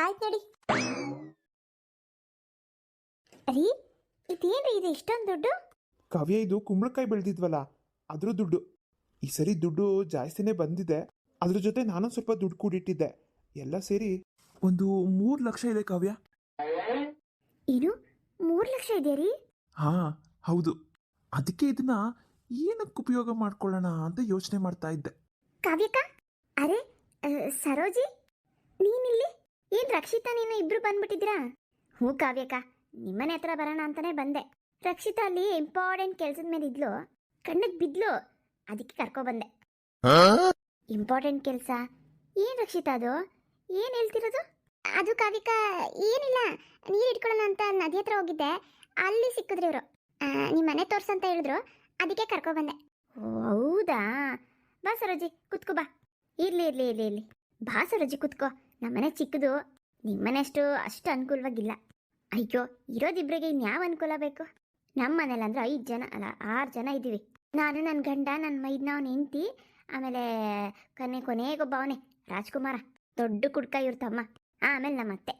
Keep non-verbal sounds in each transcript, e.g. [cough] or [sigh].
ಆಯ್ತು ನಡಿ. ರೀ ಇದೇನ್ರಿ ಇದು ಇಷ್ಟೊಂದು ದುಡ್ಡು? ಕಾವ್ಯ ಇದು ಕುಂಬಳಕಾಯಿ ಬೆಳೆದಿದ್ವಲ್ಲ ಅದ್ರ ದುಡ್ಡು. ಈ ಸರಿ ದುಡ್ಡು ಜಾಸ್ತಿನೇ ಬಂದಿದೆ ಅದ್ರ ಜೊತೆ ನಾನು ಸ್ವಲ್ಪ ದುಡ್ಡು ಕೂಡಿಟ್ಟಿದ್ದೆ. ಎಲ್ಲ ಸೇರಿ ಒಂದು ಮೂರು ಲಕ್ಷ ಇದೆ ಕಾವ್ಯ. ಏನು ಮೂರು ಲಕ್ಷ ಇದೆ ರೀ? ಹಾ ಹೌದು. ಅದಕ್ಕೆ ಇದನ್ನ ಏನಕ್ಕೆ ಉಪಯೋಗ ಮಾಡ್ಕೊಳ್ಳೋಣ ಅಂತ ಯೋಚನೆ ಮಾಡ್ತಾ ಇದ್ದೆ. ಕಾವ್ಯಕ್ಕ ಅರೆ ಆ, ಸರೋಜಿ ನೀನಿಲ್ಲಿ? ಏನ್ ರಕ್ಷಿತಾ ನೀನು ಇಬ್ರು ಬಂದ್ಬಿಟ್ಟಿದ್ದೀರಾ? ಹ್ಞೂ ಕಾವ್ಯಕ್ಕ ನಿಮ್ಮನೆ ಹತ್ರ ಬರೋಣ ಅಂತಾನೆ ಬಂದೆ. ರಕ್ಷಿತಾ ಅಲ್ಲಿ ಇಂಪಾರ್ಟೆಂಟ್ ಕೆಲ್ಸದ ಮೇಲೆ ಇದ್ಲು. ಕಣ್ಣಿಗೆ ಬಿದ್ಲು. ಅದಕ್ಕೆ ಕರ್ಕೊ ಬಂದೆ. ಇಂಪಾರ್ಟೆಂಟ್ ಕೆಲಸ? ಏನ್ ರಕ್ಷಿತಾ ಅದು? ಏನ್ ಹೇಳ್ತಿರೋದು? ಅದು ಕಾವ್ಯಕ ಏನಿಲ್ಲ. ನೀರು ಇಟ್ಕೊಳ್ಳೋಣ ಅಂತ ನದಿ ಹತ್ರ ಹೋಗಿದ್ದೆ. ಅಲ್ಲಿ ಸಿಕ್ಕಿದ್ರು ಇವರು. ನಿಮ್ಮ ಮನೆ ತೋರ್ಸಂತ ಹೇಳಿದ್ರು. ಅದಕ್ಕೆ ಕರ್ಕೊ ಬಂದೆ. ಓ ಹೌದಾ? ಬಾ ಸರೋಜಿ ಕುತ್ಕೋ ಬಾ. ಇರ್ಲಿ ಇರ್ಲಿ ಇರ್ಲಿ ಇರ್ಲಿ. ಬಾ ಸರೋಜಿ ಕುತ್ಕೋ. ನಮ್ಮನೆ ಚಿಕ್ಕದು. ನಿಮ್ಮನೆ ಅಷ್ಟು ಅನುಕೂಲವಾಗಿಲ್ಲ. ಅಯ್ಯೋ, ಇರೋದಿಬ್ರಿಗೆ ಇನ್ಯಾವ ಅನುಕೂಲ ಬೇಕು? ನಮ್ಮ ಮನೇಲಿ ಅಂದ್ರೆ ಐದು ಜನ, ಅಲ್ಲ, ಆರು ಜನ ಇದ್ದೀವಿ ನಾನು ನನ್ನ ಗಂಡ ನನ್ನ ಮೈದ್ನವನ ಹೆಂಡ್ತಿ ಆಮೇಲೆ ಕೊನೆ ಕೊನೆಗೊಬ್ಬ ಅವನೇ, ರಾಜ್ಕುಮಾರ. ದೊಡ್ಡ ಕುಡ್ಕ ಇವ್ರ ತಮ್ಮ. ಆಮೇಲೆ ನಮ್ಮ ಅತ್ತೆ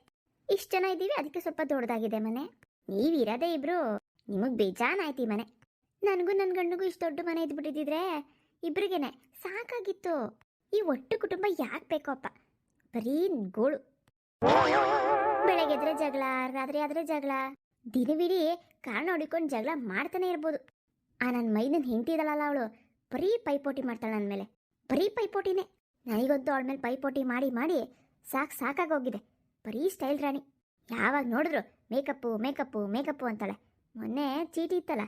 ಇಷ್ಟು ಜನ ಇದ್ದೀವಿ ಅದಕ್ಕೆ ಸ್ವಲ್ಪ ದೊಡ್ಡದಾಗಿದೆ ಮನೆ. ನೀವಿರೋದೇ ಇಬ್ರು, ನಿಮಗೆ ಬೇಜಾನಾಯ್ತು ಈ ಮನೆ. ನನಗೂ ನನ್ನ ಗಂಡಗೂ ಇಷ್ಟು ದೊಡ್ಡ ಮನೆ ಇದ್ಬಿಟ್ಟಿದ್ರೆ ಇಬ್ರಿಗೇನೆ ಸಾಕಾಗಿತ್ತು. ಈ ಒಟ್ಟು ಕುಟುಂಬ ಯಾಕೆ ಬೇಕಪ್ಪ ಬರೀ ಗೋಳು ಬೆಳಗ್ಗೆ ಎದ್ರೆ ಜಗಳ, ರಾತ್ರಿ ಆದ್ರೆ ಜಗಳ ದಿನವಿಡೀ ಕಾರಣ ಹೊಡಿಕೊಂಡು ಜಗಳ ಮಾಡ್ತಾನೆ ಇರ್ಬೋದು. ಆ ನನ್ನ ಮೈದನ್ ಹೆಂಡ್ತಿದಳಲ್ಲ ಅವಳು. ಬರೀ ಪೈಪೋಟಿ ಮಾಡ್ತಾಳೆ ನನ್ನ ಮೇಲೆ. ಬರೀ ಪೈಪೋಟಿನೇ. ನನಗಂತೂ ಅವಳ ಮೇಲೆ ಪೈಪೋಟಿ ಮಾಡಿ ಮಾಡಿ ಸಾಕು ಸಾಕಾಗೋಗಿದೆ. ಬರೀ ಸ್ಟೈಲ್ ರಾಣಿ. ಯಾವಾಗ ನೋಡಿದ್ರು ಮೇಕಪ್ಪು ಮೇಕಪ್ಪು ಮೇಕಪ್ಪು ಅಂತಾಳೆ. ಮೊನ್ನೆ ಚೀಟಿ ಇತ್ತಲ್ಲ.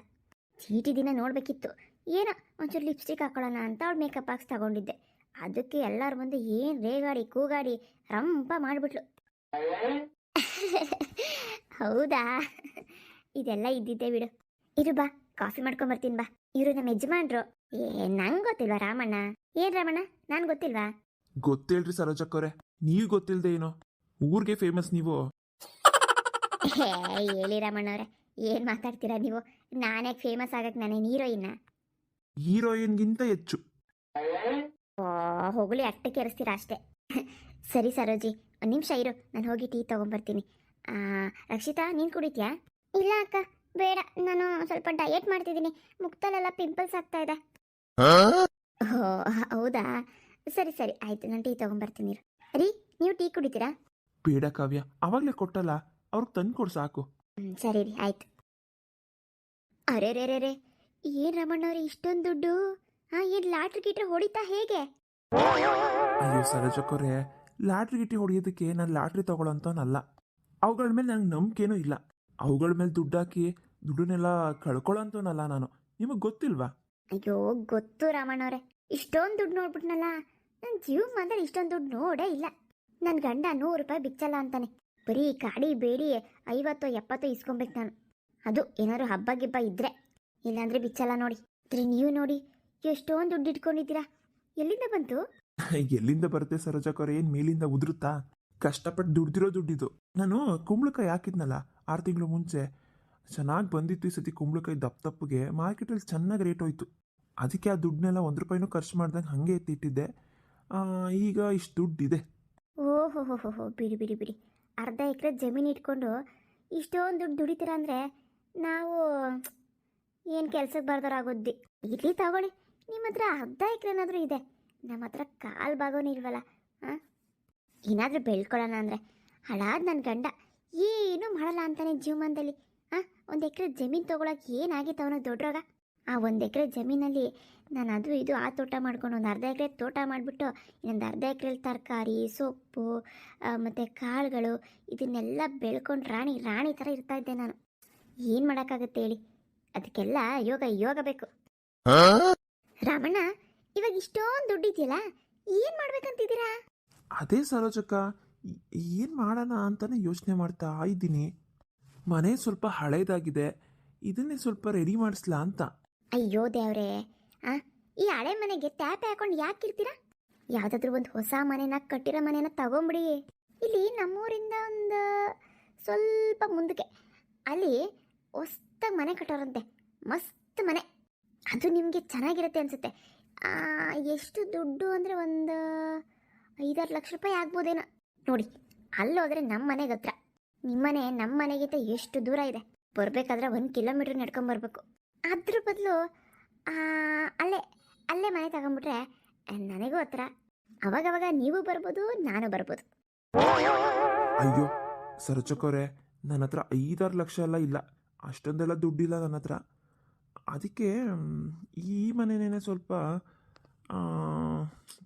ಚೀಟಿ ದಿನ ನೋಡಬೇಕಿತ್ತು. ಏನೋ ಒಂಚೂರು ಲಿಪ್ಸ್ಟಿಕ್ ಹಾಕೊಳ್ಳೋಣ ಅಂತ ಅವಳು ಮೇಕಪ್ ಹಾಕ್ಸ್ ತಗೊಂಡಿದ್ದೆ. ಅದಕ್ಕೆ ಎಲ್ಲರೂ ಬಂದು ಏನು ರೇಗಾಡಿ ಕೂಗಾಡಿ ರಂಪ ಮಾಡಿಬಿಟ್ಲು. ಹೌದಾ? ಇದೆಲ್ಲ ಇದ್ದಿದ್ದೆ ಬಿಡು. ಇರು ಬಾ ಕಾಫಿ ಮಾಡ್ಕೊಂಬರ್ತೀನಿ ಬಾ. ಇವರು ನಮ್ಮ ಯಜಮಾನ್ರು. ಏ ನಂಗ್ ಗೊತ್ತಿಲ್ವಾ ರಾಮಣ್ಣ? ಏನ್ ರಾಮಣ್ಣ? ನಾನ್ ಗೊತ್ತಿಲ್ವಾ? ಗೊತ್ತಿಲ್ರಿ ಸರೋಜಕ್ಕವ್ರೆ ನೀವು ಗೊತ್ತಿಲ್ದೆ ಏನು? ಊರಿಗೆ ಫೇಮಸ್ ನೀವು. ಹೇ ಹೇಳಿ ರಾಮಣ್ಣವ್ರೆ ಏನ್ ಮಾತಾಡ್ತೀರಾ ನೀವು? ನಾನೇ ಫೇಮಸ್ ಆಗಕ್ಕೆ ನಾನೇನು ಹೀರೋಯಿನ್ನ ಹೀರೋಯಿನ್ಗಿಂತ ಹೆಚ್ಚು. ಹೊಗಳಿ ಅಟ್ಟೆ ಕೆರೆಸ್ತೀರಾ ಅಷ್ಟೇ. [laughs] ಸರಿ ಸರೋಜಿ ಒಂದು ನಿಮಿಷ ಇರು ನಾನು ಹೋಗಿ ಟೀ ತೊಗೊಂಬರ್ತೀನಿ. ಆ, ರಕ್ಷಿತಾ ನೀನು ಕುಡಿತೀಯಾ? ಇಲ್ಲ ಅಕ್ಕ ಬೇಡ ನಾನು ಸ್ವಲ್ಪ ಡಯಟ್ ಮಾಡ್ತಿದ್ದೀನಿ. ಮುಕ್ತಲೆಲ್ಲ ಪಿಂಪಲ್ಸ್ ಆಗ್ತಾ ಇದೆ. ಓ ಹೌದಾ? ಸರಿ ಸರಿ ಆಯ್ತು ನಾನು ಟೀ ತೊಗೊಂಬರ್ತೀನಿ ಅರಿ ರೀ ನೀವು ಟೀ ಕುಡಿತೀರಾ? ಬೇಡ ಕಾವ್ಯ ಅವಾಗಲೇ ಕೊಟ್ಟಲ್ಲ ಅವ್ರಿಗೆ ತಂದು ಕೊಡು ಸಾಕು. ಹ್ಮ್, ಸರಿ ರೀ ಆಯ್ತು. ಅರೆ ರೇ ರೇ ರೇ ಏನು ರಮಣ್ಣವ್ರೆ ಇಷ್ಟೊಂದು ದುಡ್ಡು? ಹಾಂ ಏನು ಲಾಟ್ರಿ ಗೀಟ್ರಿ ಹೊಡಿತಾ ಹೇಗೆ? ಅಯ್ಯೋ ಸರೋಜಕ್ಕವ್ರೆ ಲಾಟ್ರಿ ಗಿಟ್ಟಿ ಹೊಡೆಯೋದಕ್ಕೆ ನಾನು ಲಾಟ್ರಿ ತಗೊಳ್ಳೋಂಥವನಲ್ಲ ಅವುಗಳ ಮೇಲೆ ನಂಗೆ ನಂಬಿಕೆನೂ ಇಲ್ಲ. ಅವುಗಳ ಮೇಲೆ ದುಡ್ಡು ಹಾಕಿ ದುಡ್ಡನ್ನೆಲ್ಲ ಕಳ್ಕೊಳ್ಳೋಂಥವನಲ್ಲ ನಾನು. ನಿಮಗೆ ಗೊತ್ತಿಲ್ವಾ? ಅಯ್ಯೋ ಗೊತ್ತು ರಾಮಣ್ಣವ್ರೆ. ಇಷ್ಟೊಂದು ದುಡ್ಡು ನೋಡ್ಬಿಟ್ನಲ್ಲ. ನನ್ನ ಜೀವ ಮಾತ್ರ ಇಷ್ಟೊಂದು ದುಡ್ಡು ನೋಡೇ ಇಲ್ಲ. ನನ್ನ ಗಂಡ ನೂರು ರೂಪಾಯಿ ಬಿಚ್ಚಲ್ಲ ಅಂತಾನೆ. ಬರೀ ಕಾಡಿ ಬೇಡಿ ಐವತ್ತು ಎಪ್ಪತ್ತು ಇಸ್ಕೊಬೇಕು ನಾನು. ಅದು ಏನಾದ್ರು ಹಬ್ಬ ಗಿಬ್ಬ ಇದ್ರೆ. ಇಲ್ಲಾಂದ್ರೆ ಬಿಚ್ಚಲ್ಲ ನೋಡಿ. ಇದ್ರೆ ನೀವು ನೋಡಿ. ಎಷ್ಟೊಂದು ದುಡ್ಡು ಇಟ್ಕೊಂಡಿದ್ದೀರಾ? ಎಲ್ಲಿಂದ ಬಂತು? [laughs] ಎಲ್ಲಿಂದ ಬರುತ್ತೆ ಸರೋಜಕ್ಕವ್ರೆ ಏನು ಮೇಲಿಂದ ಉದುರುತ್ತಾ? ಕಷ್ಟಪಟ್ಟು ದುಡ್ದಿರೋ ದುಡ್ಡಿದು ನಾನು ಕುಂಬಳಕಾಯಿ ಹಾಕಿದ್ನಲ್ಲ ಆರು ತಿಂಗಳು ಮುಂಚೆ. ಚೆನ್ನಾಗಿ ಬಂದಿತ್ತು ಈ ಸತಿ ಕುಂಬಳಕಾಯಿ ದಪ್ಪ ದಪ್ಪಗೆ. ಮಾರ್ಕೆಟಲ್ಲಿ ಚೆನ್ನಾಗಿ ರೇಟ್ ಹೋಯ್ತು. ಅದಕ್ಕೆ ಆ ದುಡ್ಡನ್ನೆಲ್ಲ ಒಂದು ರೂಪಾಯಿನೂ ಖರ್ಚು ಮಾಡ್ದಂಗೆ ಹಾಗೆ ಎತ್ತಿಟ್ಟಿದ್ದೆ. ಆ, ಈಗ ಇಷ್ಟು ದುಡ್ಡಿದೆ. ಓಹೋ ಹೋ ಹೋ ಹೋ ಬಿಡಿ ಬಿಡಿ ಬಿಡಿ. ಅರ್ಧ ಎಕರೆ ಜಮೀನು ಇಟ್ಕೊಂಡು ಇಷ್ಟೊಂದು ದುಡ್ಡು ದುಡಿತೀರ ಅಂದರೆ ನಾವು ಏನು ಕೆಲ್ಸಕ್ಕೆ ಬರ್ದಾರಾಗುದ್ದಿ ಇಲ್ಲಿ ತಗೊಳ್ಳಿ. ನಿಮ್ಮ ಹತ್ರ ಅರ್ಧ ಎಕರೆ ಏನಾದರೂ ಇದೆ? ನಮ್ಮ ಹತ್ರ ಕಾಲು ಭಾಗವೂ ಇಲ್ವಲ್ಲ ಹಾಂ ಏನಾದರೂ ಬೆಳ್ಕೊಳ್ಳೋಣ ಅಂದರೆ. ಹಳಾದ ನನ್ನ ಗಂಡ. ಏನೂ ಮಾಡಲ್ಲ ಅಂತಾನೆ ಜೀವಮಾನದಲ್ಲಿ ಹಾಂ ಒಂದು ಎಕರೆ ಜಮೀನು ತೊಗೊಳಕ್ಕೆ ಏನಾಗಿತ್ತು ಅವನಿಗೆ ದೊಡ್ಡರಾಗ ಆ ಒಂದು ಎಕರೆ ಜಮೀನಲ್ಲಿ ನಾನು ಅದು ಇದು ಆ ತೋಟ ಮಾಡ್ಕೊಂಡು ಒಂದು ಅರ್ಧ ಎಕರೆ ತೋಟ ಮಾಡಿಬಿಟ್ಟು ಇನ್ನೊಂದು ಅರ್ಧ ಎಕರೆಲಿ ತರಕಾರಿ, ಸೊಪ್ಪು ಮತ್ತು ಕಾಳುಗಳು ಇದನ್ನೆಲ್ಲ ಬೆಳ್ಕೊಂಡು ರಾಣಿ ರಾಣಿ ಥರ ಇರ್ತಾ ಇದ್ದೆ ನಾನು. ಏನು ಮಾಡೋಕ್ಕಾಗುತ್ತೆ ಹೇಳಿ? ಅದಕ್ಕೆಲ್ಲ ಯೋಗ ಯೋಗ ಬೇಕು. ರಾಮಣ್ಣ ಇವಾಗ ಇಷ್ಟೊಂದು ದುಡ್ಡಿದೆಯಲ್ಲ ಏನು ಮಾಡ್ಬೇಕಂತಿದ್ದೀರಾ? ಅದೇ ಸರೋಜಕ್ಕ ಏನು ಮಾಡೋಣ ಅಂತಾನೆ ಯೋಚನೆ ಮಾಡ್ತಾ ಇದ್ದೀನಿ. ಮನೆ ಸ್ವಲ್ಪ ಹಳೇದಾಗಿದೆ ಇದನ್ನೇ ಸ್ವಲ್ಪ ರೆಡಿ ಮಾಡಿಸ್ಲಾ ಅಂತ. ಅಯ್ಯೋ ದೇವ್ರೇ ಆ ಈ ಹಳೆ ಮನೆಗೆ ಟ್ಯಾಪ್ ಹಾಕೊಂಡು ಯಾಕೆ ಇರ್ತೀರಾ? ಯಾವುದಾದ್ರೂ ಒಂದು ಹೊಸ ಮನೆನ ಕಟ್ಟಿರೋ ಮನೆನ ತಗೊಂಬಿಡಿ. ಇಲ್ಲಿ ನಮ್ಮೂರಿಂದ ಒಂದು ಸ್ವಲ್ಪ ಮುಂದಕ್ಕೆ. ಅಲ್ಲಿ ಹೊಸ್ದಾಗಿ ಮನೆ ಕಟ್ಟೋರಂತೆ ಮಸ್ತ್ ಮನೆ. ಅದು ನಿಮಗೆ ಚೆನ್ನಾಗಿರುತ್ತೆ ಅನಿಸುತ್ತೆ. ಎಷ್ಟು ದುಡ್ಡು ಅಂದರೆ ಒಂದು ಐದಾರು ಲಕ್ಷ ರೂಪಾಯಿ ಆಗ್ಬೋದೇನೋ. ನೋಡಿ, ಅಲ್ಲೋದ್ರೆ ನಮ್ಮ ಮನೆಗೆ ಹತ್ರ. ನಿಮ್ಮನೆ ನಮ್ಮ ಮನೆಗಿಂತ ಎಷ್ಟು ದೂರ ಇದೆ. ಬರಬೇಕಾದ್ರೆ ಒಂದು ಕಿಲೋಮೀಟ್ರ್ ನಡ್ಕೊಂಬರ್ಬೇಕು ಅದ್ರ ಬದಲು ಅಲ್ಲೇ ಅಲ್ಲೇ ಮನೆ ತಗೊಂಬಿಟ್ರೆ ನನಗೂ ಹತ್ರ. ಅವಾಗವಾಗ ನೀವು ಬರ್ಬೋದು, ನಾನು ಬರ್ಬೋದು. ಅಯ್ಯೋ ಸರಚಕೋರೆ ನನ್ನ ಹತ್ರ ಐದಾರು ಲಕ್ಷ ಎಲ್ಲ ಇಲ್ಲ. ಅಷ್ಟೊಂದೆಲ್ಲ ದುಡ್ಡಿಲ್ಲ ನನ್ನ ಹತ್ರ. ಅದಕ್ಕೆ ಈ ಮನೆನೇ ಸ್ವಲ್ಪ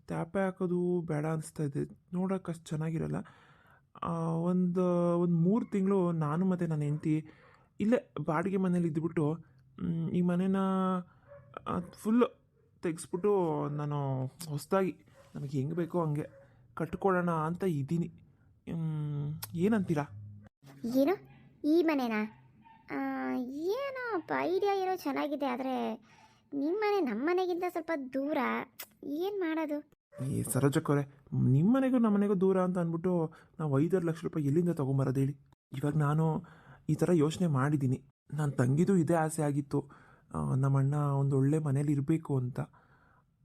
ತ್ಯಾಪೆ ಹಾಕೋದು ಬೇಡ ಅನಿಸ್ತಾ ಇದೆ. ನೋಡೋಕೆ ಅಷ್ಟು ಚೆನ್ನಾಗಿರಲ್ಲ. ಒಂದು ಒಂದು ಮೂರು ತಿಂಗಳು ನಾನು ಮತ್ತು ನನ್ನ ಹೆಂಡತಿ ಇಲ್ಲೇ ಬಾಡಿಗೆ ಮನೇಲಿ ಇದ್ದುಬಿಟ್ಟು ಈ ಮನೇನ ಫುಲ್ ತೆಗೆಸ್ಬಿಟ್ಟು ನಾನು ಹೊಸದಾಗಿ ನಮಗೆ ಹೆಂಗೆ ಬೇಕೋ ಹಂಗೆ ಕಟ್ಕೊಡೋಣ ಅಂತ ಇದ್ದೀನಿ. ಏನಂತೀರಾ? ಏನು? ಈ ಮನೆನಾ? ಏನೋಪ್ಪ ಐಡಿಯಾ ಏನೋ ಚೆನ್ನಾಗಿದೆ, ಆದರೆ ನಿಮ್ಮ ಮನೆ ನಮ್ಮ ಮನೆಗಿಂತ ಸ್ವಲ್ಪ ದೂರ. ಏನು ಮಾಡೋದು? ಈ ಮನೆಗೂ ನಮ್ಮ ಮನೆಗೂ ದೂರ ಅಂತ ಅಂದ್ಬಿಟ್ಟು ನಾವು ಐದಾರು ಲಕ್ಷ ರೂಪಾಯಿ ಎಲ್ಲಿಂದ ತೊಗೊಂಬರೋದು ಹೇಳಿ? ಇವಾಗ ನಾನು ಈ ಥರ ಯೋಚನೆ ಮಾಡಿದ್ದೀನಿ. ನನ್ನ ತಂಗಿದು ಇದೇ ಆಸೆ ಆಗಿತ್ತು. ನಮ್ಮ ಅಣ್ಣ ಒಂದು ಒಳ್ಳೆ ಮನೇಲಿ ಇರಬೇಕು ಅಂತ.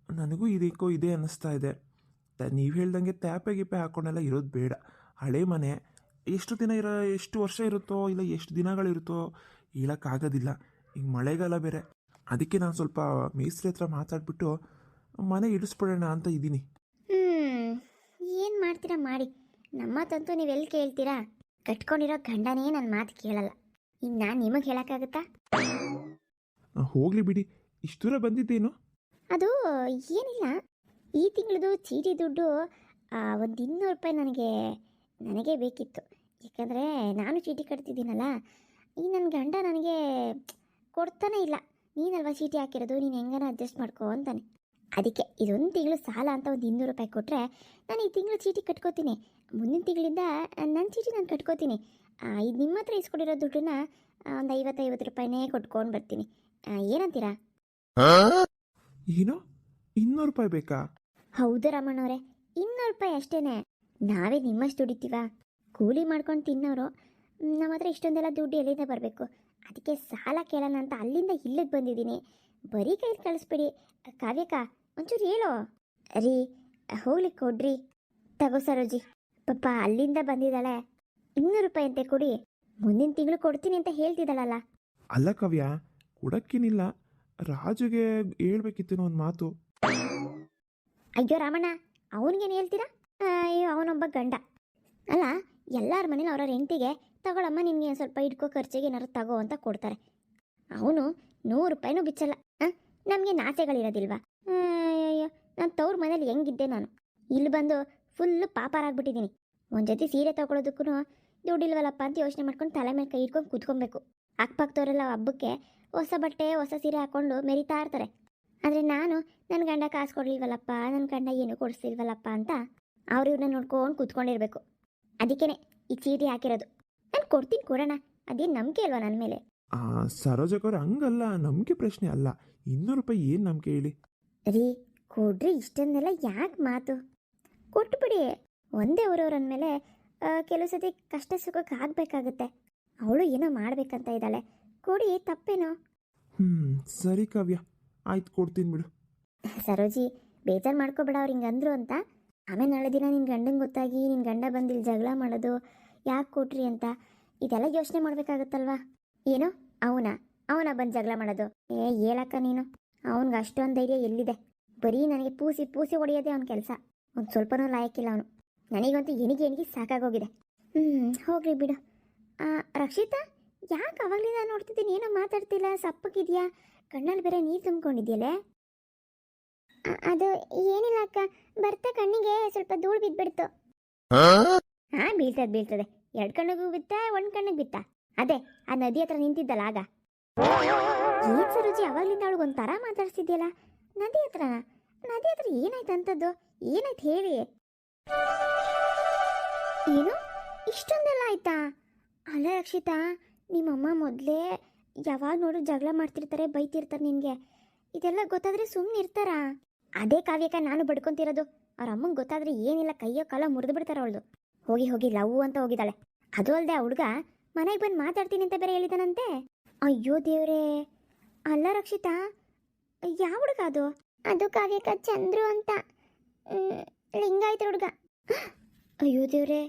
ನನಗೂ ಇದಕ್ಕೋ ಇದೇ ಅನ್ನಿಸ್ತಾ ಇದೆ. ನೀವು ಹೇಳ್ದಂಗೆ ತ್ಯಾಪೆ ಗಿಪೆ ಹಾಕ್ಕೊಂಡೆಲ್ಲ ಇರೋದು ಬೇಡ. ಹಳೆ ಮನೆ ಎಷ್ಟು ದಿನ ಇರೋ ಎಷ್ಟು ವರ್ಷ ಇರುತ್ತೋ ಇಲ್ಲ ಎಷ್ಟು ದಿನಗಳಿರುತ್ತೋ ಹೇಳೋಕ್ಕಾಗೋದಿಲ್ಲ. ಈಗ ಮಳೆಗಾಲ ಬೇರೆ. ಅದಕ್ಕೆ ನಾನು ಸ್ವಲ್ಪ ಮೇಸ್ತ್ರಿ ಹತ್ರ ಮಾತಾಡ್ಬಿಟ್ಟು ಮನೆ ಇಡಿಸ್ಬಿಡೋಣ ಅಂತ ಇದ್ದೀನಿ. ಏನು ಮಾಡ್ತೀರಾ ಮಾಡಿ. ನಮ್ಮ ತಂತು ನೀವು ಎಲ್ಲಿ ಕೇಳ್ತೀರಾ? ಕಟ್ಕೊಂಡಿರೋ ಗಂಡನೇ ನನ್ನ ಮಾತು ಕೇಳಲ್ಲ. ಇನ್ನು ನಾನು ನಿಮಗೆ ಹೇಳೋಕ್ಕಾಗುತ್ತಾ? ಹೋಗ್ಲಿ ಬಿಡಿ. ಇಷ್ಟು ದೂರ ಬಂದಿದ್ದೇನು? ಅದು ಏನಿಲ್ಲ. ಈ ತಿಂಗಳದು ಚೀಟಿ ದುಡ್ಡು ಒಂದು ಇನ್ನೂರು ರೂಪಾಯಿ ನನಗೆ ನನಗೆ ಬೇಕಿತ್ತು. ಯಾಕಂದರೆ ನಾನು ಚೀಟಿ ಕಟ್ತಿದ್ದೀನಲ್ಲ ಈ ನನ್ನ ಗಂಡ ನನಗೆ ಕೊಡ್ತಾನೆ ಇಲ್ಲ. ನೀನಲ್ವಾ ಚೀಟಿ ಹಾಕಿರೋದು? ನೀನು ಹೆಂಗಾನ ಅಡ್ಜಸ್ಟ್ ಮಾಡ್ಕೋ ಅಂತಾನೆ. ಅದಕ್ಕೆ ಇದೊಂದು ತಿಂಗಳು ಸಾಲ ಅಂತ ಒಂದು ಇನ್ನೂರು ರೂಪಾಯಿ ಕೊಟ್ಟರೆ ನಾನು ಈ ತಿಂಗಳು ಚೀಟಿ ಕಟ್ಕೋತೀನಿ. ಮುಂದಿನ ತಿಂಗಳಿಂದ ನನ್ನ ಚೀಟಿ ನಾನು ಕಟ್ಕೋತೀನಿ. ಇದು ನಿಮ್ಮ ಹತ್ರ ಇಸ್ಕೊಂಡಿರೋ ದುಡ್ಡನ್ನ ಒಂದು ಐವತ್ತೈವತ್ತು ರೂಪಾಯಿನೇ ಕೊಟ್ಕೊಂಡು ಬರ್ತೀನಿ. ಏನಂತೀರಾ? ಏನೋ? ಇನ್ನೂರು ರೂಪಾಯಿ ಬೇಕಾ? ಹೌದು ರಾಮಣ್ಣವ್ರೆ ಇನ್ನೂರು ರೂಪಾಯಿ ಅಷ್ಟೇನೆ. ನಾವೇ ನಿಮ್ಮಷ್ಟು ದುಡಿತೀವ? ಕೂಲಿ ಮಾಡ್ಕೊಂಡು ತಿನ್ನೋರು ನಮ್ಮ ಹತ್ರ ಇಷ್ಟೊಂದೆಲ್ಲ ದುಡ್ಡು ಎಲ್ಲಿಂದ ಬರಬೇಕು? ಅದಕ್ಕೆ ಸಾಲ ಕೇಳೋಣ ಅಂತ ಅಲ್ಲಿಂದ ಇಲ್ಲಿಗೆ ಬಂದಿದ್ದೀನಿ. ಬರೀ ಕೈ ಕಳಿಸ್ಬೇಡಿ. ಕಾವ್ಯಕ ಒಂಚೂರು ಹೇಳೋ? ರೀ ಹೋಗ್ಲಿ ಕೊಡ್ರಿ. ತಗೋ ಸರೋಜಿ. ಪಾಪ ಅಲ್ಲಿಂದ ಬಂದಿದ್ದಾಳೆ. ಇನ್ನೂರು ರೂಪಾಯಿ ಅಂತೆ ಕೊಡಿ. ಮುಂದಿನ ತಿಂಗಳು ಕೊಡ್ತೀನಿ ಅಂತ ಹೇಳ್ತಿದ್ದಾಳಲ್ಲ. ಅಲ್ಲ ಕವ್ಯ ಕೊಡಕ್ಕೇನಿಲ್ಲ ರಾಜುಗೆ ಹೇಳ್ಬೇಕಿತ್ತು ಒಂದು ಮಾತು. ಅಯ್ಯೋ ರಾಮಣ್ಣ ಅವನಿಗೇನು ಹೇಳ್ತೀರಾ? ಅವನೊಬ್ಬ ಗಂಡ. ಅಲ್ಲ, ಎಲ್ಲರ ಮನೇಲಿ ಅವ್ರವ್ರ ಹೆಂಡತಿಗೆ ತಗೊಳಮ್ಮ, ನಿನಗೆ ಒಂದು ಸ್ವಲ್ಪ ಇಟ್ಕೋ, ಖರ್ಚಿಗೆ ಏನಾರು ತಗೋ ಅಂತ ಕೊಡ್ತಾರೆ. ಅವನು ನೂರು ರೂಪಾಯಿನೂ ಬಿಚ್ಚಲ್ಲ. ಹಾಂ ನಮಗೆ ನಾಚೆಗಳಿರೋದಿಲ್ವಾ? ಅಯ್ಯೋ ನಾನು ತವ್ರ ಮನೇಲಿ ಹೆಂಗಿದ್ದೆ ನಾನು. ಇಲ್ಲಿ ಬಂದು ಫುಲ್ಲು ಪಾಪಾರಾಗ್ಬಿಟ್ಟಿದ್ದೀನಿ ಒಂದು ಜೊತೆ ಸೀರೆ ತಗೊಳೋದಕ್ಕೂ ದುಡ್ಡಿಲ್ವಲ್ಲಪ್ಪ ಅಂತ ಯೋಚನೆ ಮಾಡ್ಕೊಂಡು ತಲೆ ಮೇಲೆ ಕೈ ಇಟ್ಕೊಂಡು ಕೂತ್ಕೊಬೇಕು. ಅಕ್ಕಪಕ್ಕದವರೆಲ್ಲ ಹಬ್ಬಕ್ಕೆ ಹೊಸ ಬಟ್ಟೆ, ಹೊಸ ಸೀರೆ ಹಾಕ್ಕೊಂಡು ಮೆರಿತಾ ಇರ್ತಾರೆ. ಆದರೆ ನಾನು ನನ್ನ ಗಂಡ ಕಾಸು ಕೊಡಲಿಲ್ವಲ್ಲಪ್ಪ ನನ್ನ ಗಂಡ ಏನು ಕೊಡಿಸ್ತಿಲ್ವಲ್ಲಪ್ಪ ಅಂತ ಅವ್ರು ಇವ್ರನ್ನ ನೋಡ್ಕೊಂಡು ಕೂತ್ಕೊಂಡಿರ್ಬೇಕು. ಅದಕ್ಕೇನೆ ಈ ಚೀಟಿ ಹಾಕಿರೋದು. ನಾನು ಕೊಡ್ತೀನಿ ಕೊಡೋಣ. ಅದೇನು ನಂಬಿಕೆ ಅಲ್ವಾ ನನ್ನ ಮೇಲೆ? ಆ, ಸರೋಜಕ್ಕವ್ರೆ ಹಂಗಲ್ಲ ನಂಬಿಕೆ ಪ್ರಶ್ನೆ ಅಲ್ಲ. ಇನ್ನೂರು ರೂಪಾಯಿ ಏನು ನಂಬಿಕೆ ಹೇಳಿ? ರೀ ಕೊಡ್ರಿ ಇಷ್ಟನ್ನೆಲ್ಲ ಯಾಕೆ ಮಾತು? ಕೊಟ್ಬಿಡಿ ಒಂದೇ ಊರವ್ರ ಅಂದಮೇಲೆ ಕೆಲವು ಸತಿ ಕಷ್ಟ ಸುಖಕ್ಕೆ ಆಗಬೇಕಾಗುತ್ತೆ. ಅವಳು ಏನೋ ಮಾಡಬೇಕಂತ ಇದ್ದಾಳೆ. ಕೊಡಿ ತಪ್ಪೇನೋ? ಹ್ಞೂ ಸರಿ ಕಾವ್ಯ. ಆಯ್ತು ಕೊಡ್ತೀನಿ ಬಿಡು. ಸರೋಜಿ ಬೇಜಾರು ಮಾಡ್ಕೋಬೇಡ ಅವ್ರು ಹಿಂಗೆ ಅಂದರು ಅಂತ. ಆಮೇಲೆ ನಾಳೆ ದಿನ ನಿನ್ನ ಗಂಡಂಗೆ ಗೊತ್ತಾಗಿ ನಿನ್ನ ಗಂಡ ಬಂದು ಇಲ್ಲಿ ಜಗಳ ಮಾಡೋದು ಯಾಕೆ ಕೊಟ್ರಿ ಅಂತ ಇದೆಲ್ಲ ಯೋಚನೆ ಮಾಡ್ಬೇಕಾಗತ್ತಲ್ವಾ? ಏನು ಅವನ ಅವನ ಬಂದು ಜಗಳ ಮಾಡೋದು. ಏ ಹೇಳಕ್ಕ ನೀನು? ಅವನಿಗೆ ಅಷ್ಟೊಂದು ಧೈರ್ಯ ಎಲ್ಲಿದೆ? ಬರೀ ನನಗೆ ಪೂಸಿ ಪೂಸಿ ಹೊಡೆಯೋದೇ ಅವನ ಕೆಲಸ. ಒಂದು ಸ್ವಲ್ಪನೂ ಲಾಯಕ್ಕಿಲ್ಲ ಅವನು. ನನಗಂತೂ ಎನಿಗೆ ಎಣಿಗೆ ಸಾಕಾಗೋಗಿದೆ. ಹ್ಞೂ ಹೋಗ್ರಿ ಬಿಡು. ರಕ್ಷಿತಾ? ಯಾಕೆ ಅವಾಗಲಿಂದ ನೋಡ್ತಿದ್ದೀನಿ? ಏನೋ ಮಾತಾಡ್ತಿಲ್ಲ ಸಪ್ಪಕ್ಕಿದೆಯಾ ಕಣ್ಣಲ್ಲಿ ಬೇರೆ ನೀರು ತುಂಬ್ಕೊಂಡಿದ್ಯಲ್ಲೇ? ಅದು ಏನಿಲ್ಲ ಅಕ್ಕ. ಬರ್ತಾ ಕಣ್ಣಿಗೆ ಸ್ವಲ್ಪ ಧೂಳು ಬಿದ್ಬಿಡ್ತು ಹಾ? ಬೀಳ್ತದೆ ಬೀಳ್ತದೆ. ಎರಡು ಕಣ್ಣಿಗೂ ಬಿತ್ತ ಒಂದ್ ಕಣ್ಣಿಗೆ ಬಿತ್ತ? ಅದೇ ಆ ನದಿ ಹತ್ರ ನಿಂತಿದ್ದಲ್ಲ ಆಗ. ಏನ್ ಸರೋಜಿ ಅವಾಗ್ಲಿಂದ ಅವಳಿಗೆ ಒಂಥರ ಮಾತಾಡ್ಸಿದ್ಯಲ್ಲ ನದಿ ಹತ್ರ ನದಿ ಹತ್ರ ಏನಾಯ್ತು ಅಂತದ್ದು ಏನಾಯ್ತು ಹೇಳಿ. ಏನು? ಇಷ್ಟೊಂದೆಲ್ಲ ಆಯ್ತಾ? ಅಲ್ಲ ರಕ್ಷಿತಾ ನಿಮ್ಮಮ್ಮ ಮೊದಲೇ ಯಾವಾಗ ನೋಡು ಜಗಳ ಮಾಡ್ತಿರ್ತಾರೆ ಬೈತಿರ್ತಾರೆ ನಿನಗೆ. ಇದೆಲ್ಲ ಗೊತ್ತಾದ್ರೆ ಸುಮ್ಮನೆ ಇರ್ತಾರಾ ಅದೇ ಕಾವ್ಯಕ ನಾನು ಬಡ್ಕೊಂತಿರೋದು. ಅವ್ರ ಅಮ್ಮಂಗೆ ಗೊತ್ತಾದ್ರೆ ಏನಿಲ್ಲ, ಕೈಯೋ ಕಾಲ ಮುರಿದು ಬಿಡ್ತಾರ ಅವಳು ಹೋಗಿ ಹೋಗಿ ಲವ್ ಅಂತ ಹೋಗಿದ್ದಾಳೆ. ಅದು ಅಲ್ಲದೆ ಆ ಹುಡುಗ, ಮನೆಗೆ ಬಂದು ಮಾತಾಡ್ತೀನಿ ಅಂತ ಬೇರೆ ಹೇಳಿದಾನಂತೆ? ಅಯ್ಯೋ ದೇವ್ರೇ, ಅಲ್ಲ ರಕ್ಷಿತಾ, ಯಾವ ಹುಡುಗ ಅದು? ಅದು ಕಾವ್ಯಕ ಚಂದ್ರು ಅಂತ. ಲಿಂಗಾಯ್ತು ಹುಡುಗ. ಅಯ್ಯೋ ದೇವ್ರೇ,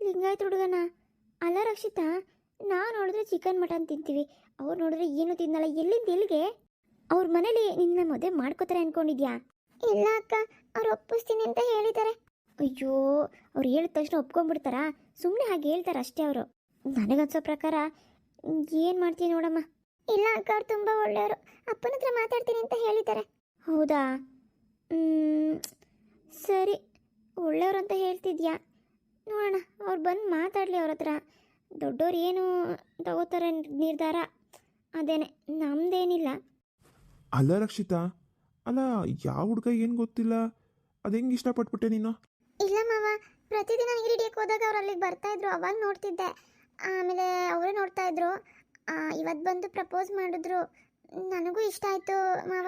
ಲಿಂಗಾಯ್ತು ಹುಡುಗನ? ಅಲ್ಲ ರಕ್ಷಿತಾ ನಾವು ನೋಡಿದ್ರೆ ಚಿಕನ್ ಮಟನ್ ತಿಂತೀವಿ. ಅವ್ರು ನೋಡಿದ್ರೆ ಏನು ತಿನ್ನಲ್ಲ ಎಲ್ಲಿಂದ ಎಲ್ಲಿಗೆ? ಅವ್ರ ಮನೇಲಿ ನಿನ್ನ ಮದುವೆ ಮಾಡ್ಕೋತಾರೆ ಅನ್ಕೊಂಡಿದ್ಯಾ? ಇಲ್ಲ ಅಕ್ಕ, ಅವ್ರು ಒಪ್ಪಿಸ್ತೀನಿ ಅಂತ ಹೇಳಿದ್ದಾರೆ. ಅಯ್ಯೋ, ಅವ್ರು ಹೇಳಿದ ತಕ್ಷಣ ಒಪ್ಕೊಂಡ್ಬಿಡ್ತಾರಾ? ಸುಮ್ಮನೆ ಹಾಗೆ ಹೇಳ್ತಾರೆ ಅಷ್ಟೇ ಅವರು. ನನಗನ್ಸೋ ಪ್ರಕಾರ, ಏನು ಮಾಡ್ತೀನಿ ನೋಡಮ್ಮ? ಇಲ್ಲ ಅಕ್ಕ, ಅವ್ರು ತುಂಬ ಒಳ್ಳೆಯವರು. ಅಪ್ಪನ ಹತ್ರ ಮಾತಾಡ್ತೀನಿ ಅಂತ ಹೇಳಿದ್ದಾರೆ. ಹೌದಾ? ಸರಿ. ಒಳ್ಳೆಯವರು ಅಂತ ಹೇಳ್ತಿದ್ಯಾ? ನೋಡೋಣ, ಅವ್ರು ಬಂದು ಮಾತಾಡಲಿ ಅವ್ರ ಹತ್ರ. ದೊಡ್ಡವ್ರು ಏನು ತಗೋತಾರೆ ನಿರ್ಧಾರ? ಅದೇನೆ, ನಮ್ದೇನಿಲ್ಲ. ಅಲ್ಲ ರಕ್ಷಿತಾ ಅಲ್ಲ ಯಾವ ಹುಡುಗ ಏನು ಗೊತ್ತಿಲ್ಲ? ಅದು ಹೆಂಗೆ ಇಷ್ಟಪಟ್ಬಿಟ್ಟೆ ನೀನು? ಇಲ್ಲ ಮಾವ ಪ್ರತಿದಿನ ನೀರು ಹಿಡಿಯಕ್ಕೆ ಹೋದಾಗ ಅವ್ರು ಅಲ್ಲಿಗೆ ಬರ್ತಾ ಇದ್ರು ಅವಾಗ ನೋಡ್ತಿದ್ದೆ. ಆಮೇಲೆ ಅವರೇ ನೋಡ್ತಾ ಇದ್ರು. ಇವತ್ತು ಬಂದು ಪ್ರಪೋಸ್ ಮಾಡಿದ್ರು. ನನಗೂ ಇಷ್ಟ ಆಯಿತು ಮಾವ.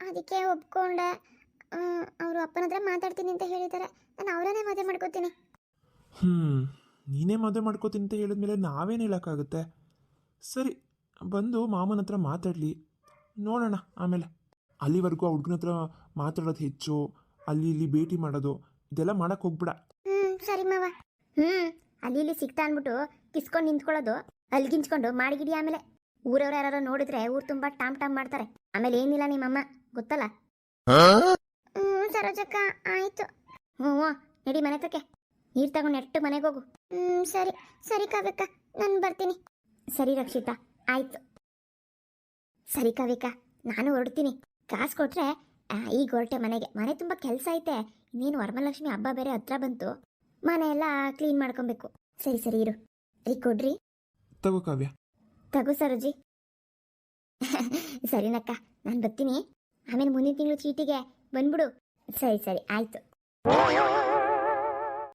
ಅದಕ್ಕೆ ಒಪ್ಕೊಂಡೆ. ಅವರು ಅಪ್ಪನ ಹತ್ರ ಮಾತಾಡ್ತೀನಿ ಅಂತ ಹೇಳಿದ್ದಾರೆ ನಾನು ಅವರನ್ನೇ ಮದುವೆ ಮಾಡ್ಕೋತೀನಿ. ಹ್ಞೂ ನೀನೇ ಮದುವೆ ಮಾಡ್ಕೋತೀನಿ ಅಂತ ಹೇಳಿದ್ಮೇಲೆ ನಾವೇನು ಹೇಳೋಕ್ಕಾಗುತ್ತೆ? ಸರಿ ಬಂದು ಮಾಮನ ಹತ್ರ ಮಾತಾಡಲಿ. ನೋಡೋಣ ಆಮೇಲೆ. ಅಲ್ಲಿವರೆಗೂ ಆ ಹುಡುಗನ ಹತ್ರ ಮಾತಾಡೋದು ಹೆಚ್ಚು ಅಲ್ಲಿ ಇಲ್ಲಿ ಭೇಟಿ ಮಾಡೋದು ಇದೆಲ್ಲ ಮಾಡಕ್ಕೆ ಹೋಗ್ಬಿಡ. ಹ್ಮ್ ಸರಿ ಮಾವ. ಹ್ಮ್ ಅಲ್ಲಿ ಇಲ್ಲಿ ಸಿಗ್ತಾ ಅಂದ್ಬಿಟ್ಟು ಕಿಸ್ಕೊಂಡು ನಿಂತ್ಕೊಳ್ಳೋದು ಅಲ್ಗಿಂಚ್ಕೊಂಡು ಮಾಡಿಗಿಡಿ ಆಮೇಲೆ. ಊರವ್ರ ಯಾರು ನೋಡಿದ್ರೆ ಊರ್ ತುಂಬಾ ಟಾಮ್ ಟಾಮ್ ಮಾಡ್ತಾರೆ. ಆಮೇಲೆ ಏನಿಲ್ಲ ನಿಮ್ಮಮ್ಮ ಗೊತ್ತಲ್ಲ? ಹ್ಮ್ ಸರೋಜಕ್ಕ ಆಯ್ತು. ಹ್ಞೂ ಹ್ಞೂ ನಡಿ ಮನೆ ತಕ್ಕೆ ನೀರ್ ತಗೊಂಡು ನೆಟ್ಟು ಮನೆಗೆ ಹೋಗು. ಹ್ಮ್ ಸರಿ ಸರಿ ಕಾವ್ಯಕ್ಕ ನಾನು ಬರ್ತೀನಿ. ಸರಿ ರಕ್ಷಿತಾ ಆಯ್ತು. ಸರಿ ಕಾವ್ಯಕ್ಕ ನಾನು ಹೊರಡ್ತೀನಿ. ಕಾಸು ಕೊಟ್ರೆ ಈ ಗೊರಟೆ ಹೊರಟೆ ಮನೆಗೆ. ಮನೆ ತುಂಬ ಕೆಲಸ ಐತೆ. ಇನ್ನೇನು ವರಮಹಾಲಕ್ಷ್ಮಿ ಹಬ್ಬ ಬೇರೆ ಹತ್ರ ಬಂತು. ಮನೆ ಎಲ್ಲ ಕ್ಲೀನ್ ಮಾಡ್ಕೊಬೇಕು. ಸರಿ ಸರಿ ಇರು. ರೀ ಕೊಡ್ರಿ. ತಗೋ ಕಾವ್ಯ. ತಗೋ ಸರೋಜಿ. [laughs] ಸರಿನಕ್ಕ ನಾನು ಬರ್ತೀನಿ. ಆಮೇಲೆ ಮುಂದಿನ ತಿಂಗಳು ಚೀಟಿಗೆ ಬಂದ್ಬಿಡು. ಸರಿ ಸರಿ ಆಯ್ತು.